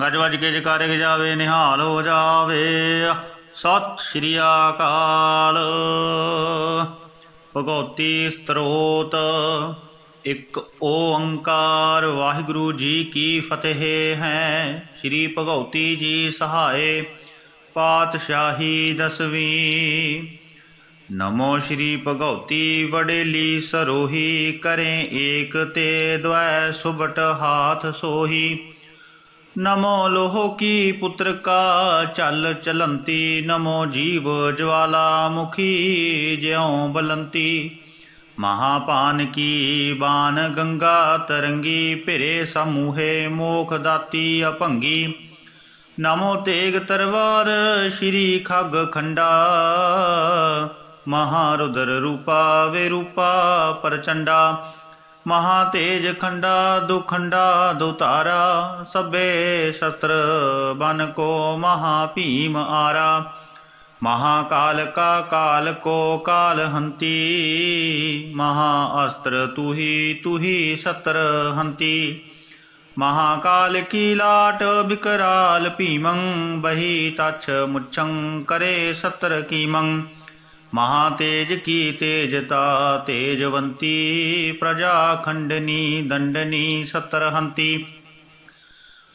ਗੱਜ ਵੱਜ ਕੇ ਜਕਾਰੇ ਗ ਜਾਵੇ, ਨਿਹਾਲ ਹੋ ਜਾਵੇ। ਸਤਿ ਸ਼੍ਰੀ ਅਕਾਲ। ਭਗਉਤੀ ਸਤਰੋਤ, ਇੱਕ ਓੰਕਾਰ। ਵਾਹਿਗੁਰੂ ਜੀ ਕੀ ਫਤਿਹ ਹੈ। ਸ਼੍ਰੀ ਭਗਉਤੀ ਜੀ ਸਹਾਏ, ਪਾਤਸ਼ਾਹੀ ਦਸਵੀਂ। ਨਮੋ ਸ਼੍ਰੀ ਭਗਉਤੀ ਵਡੇਲੀ ਸਰੋਹੀ, ਕਰੇ ਏਕ ਤੇ ਦ્વੈ ਸੁਬਟ ਹਾਥ ਸੋਹੀ। ਨਮੋ ਲੋਹ ਕੀ ਪੁੱਤਰ ਕਾ ਚਲ ਚਲੰਤੀ, ਨਮੋ ਜੀਵ ਜਵਾਲਾ ਮੁਖੀ ਜਿਉ ਬਲੰਤੀ। ਮਹਾਪਾਨ ਕੀ ਬਾਨ ਗੰਗਾ ਤਰੰਗੀ, ਭਿਰੇ ਸਮੂਹੇ ਮੋਖ ਦਾਤੀ ਅਭੰਗੀ। ਨਮੋ ਤੇਗ ਤਰਵਾਰ ਸ਼੍ਰੀ ਖਗ ਖੰਡਾ। ਮਹਾਰੁਦਰ ਰੂਪਾ ਵੇ ਰੂਪਾ ਪ੍ਰਚੰਡਾ। ਮਹਾ ਤੇਜ ਖੰਡਾ, ਦੁਖੰਡਾ, ਦੁਤਾਰਾ, ਸਭੇ ਸ਼ਤਰ ਬਨ ਕੋ ਮਹਾ ਭੀਮ ਆਰਾ। ਮਹਾਕਾਲ ਕਾ ਕਾਲ ਕੋ ਕਾਲ ਹੰਤੀ, ਮਹਾ ਅਸਤਰ ਤੁਹੀ ਤੁਹੀ ਸਤਰ ਹੰਤੀ। ਮਹਾਕਾਲ ਕੀ ਲਾਟ ਬਿਕਰਾਲ ਭੀਮੰ, ਬਹੀ ਤਛ ਮੁਛੰ ਕਰੇ ਸਤਰ ਕੀਮੰ। ਮਹਾ ਤੇਜ ਕੀ ਤੇਜਤਾ? ਤੇਜਵੰਤੀ ਪ੍ਰਜਾ ਖੰਡਨੀ ਦੰਡਨੀ ਸਤਰ ਹੰਤੀ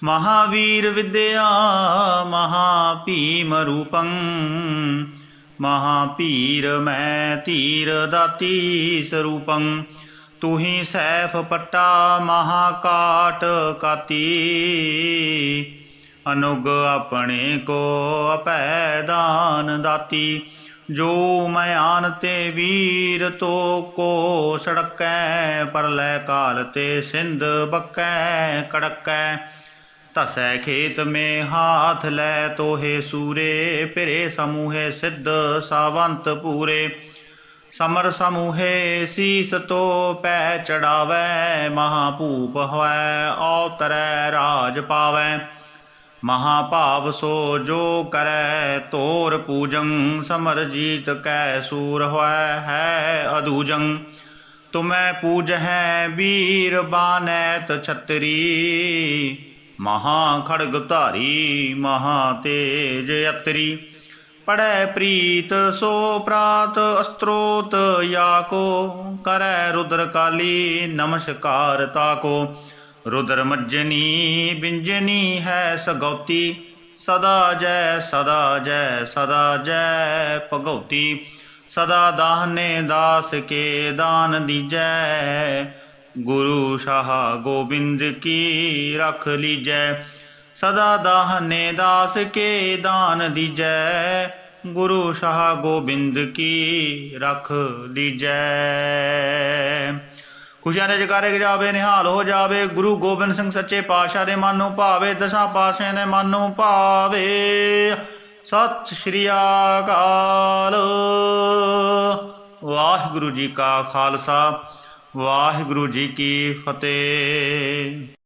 ਮਹਾਵੀਰ ਵਿਦਿਆ ਮਹਾ ਭੀਮ ਰੂਪੰ। ਮਹਾਪੀਰ ਮੈਂ ਧੀਰ ਦਾਤੀ ਸਰੂਪੰ। ਤੁਹੀ ਸੈਫ ਪੱਟਾ, ਮਹਾਕਾਟ ਕਾਤੀ। ਅਨੁਗ ਆਪਣੇ ਕੋ ਅਪੈ ਦਾਨ ਦਾਤੀ। ਜੋ ਮੈਂ ਆਨ ਤੇ ਵੀਰ ਤੋ ਕੋ ਸੜਕੈ ਪਰਲੇ ਕਾਲ ਤੇ ਸਿੰਧ ਬੱਕੈ, ਕੜਕੈ। ਤਸੈ ਖੇਤ ਮੇ ਹਾਥ ਲੈ ਤੋਹੇ ਸੂਰੇ, ਫਿਰੇ ਸਮੂਹੇ ਸਿੱਧ ਸਾਵੰਤ ਪੂਰੇ। ਸਮਰ ਸਮੂਹੇ ਸੀਸ ਤੋ ਪੈ ਚੜਾਵੈ, ਮਹਾਭੂਪ ਹੋਇ ਔਤਰੈ ਰਾਜ ਪਾਵੈ। ਮਹਾਭਾਵ ਸੋ ਜੋ ਕਰੈ ਤੋਰ ਪੂਜੰ ਸਮਰ ਜੀਤ ਕੈ ਸੂਰ ਹੋਇ ਹੈ ਅਦੂਜੰ ਤੁਮੈ ਪੂਜਹਿ ਵੀਰ ਬਾਨੈਤ ਛਤਰੀ, ਮਹਾ ਖੜਗ ਧਾਰੀ, ਮਹਾ ਤੇਜ ਯਤਰੀ ਪੜੈ ਪ੍ਰੀਤ ਸੋ ਪ੍ਰਾਤ ਅਸਤਰੋਤ, ਯਾਕੋ ਕਰੈ ਰੁਦਰ ਕਾਲੀ ਨਮਸਕਾਰ ਤਾਕੋ। ਰੁਦਰ ਮੱਜਨੀ ਬਿੰਜਨੀ ਹੈ ਸਗੌਤੀ। ਸਦਾ ਜੈ ਸਦਾ ਜੈ ਸਦਾ ਜੈ ਭਗਉਤੀ ਸਦਾ ਦਾਹਨੇ ਦਾਸ ਕੇ ਦਾਨ ਦੀਜੈ। ਗੁਰੂ ਸ਼ਾਹ ਗੋਬਿੰਦ ਕੀ ਰਖ ਲੀਜੈ। ਸਦਾ ਦਾਹਨੇ ਦਾਸ ਕੇ ਦਾਨ ਦੀਜੈ। ਗੁਰੂ ਸ਼ਾਹ ਗੋਬਿੰਦ ਕੀ ਰਖ ਲੀਜੈ। ਖੁਸ਼ੀਆਂ ਦੇ ਜਕਾਰੇ ਜਾਵੇ, ਨਿਹਾਲ ਹੋ ਜਾਵੇ, ਗੁਰੂ ਗੋਬਿੰਦ ਸਿੰਘ ਸੱਚੇ ਪਾਤਸ਼ਾਹ ਦੇ ਮਨ ਨੂੰ ਭਾਵੇ, ਦਸਾਂ ਪਾਤਸ਼ਾਹਾਂ ਦੇ ਮਨ ਨੂੰ ਭਾਵੇ। ਸਤਿ ਸ਼੍ਰੀ ਅਕਾਲ। ਵਾਹਿਗੁਰੂ ਜੀ ਕਾ ਖਾਲਸਾ, ਵਾਹਿਗੁਰੂ ਜੀ ਕੀ ਫਤਿਹ।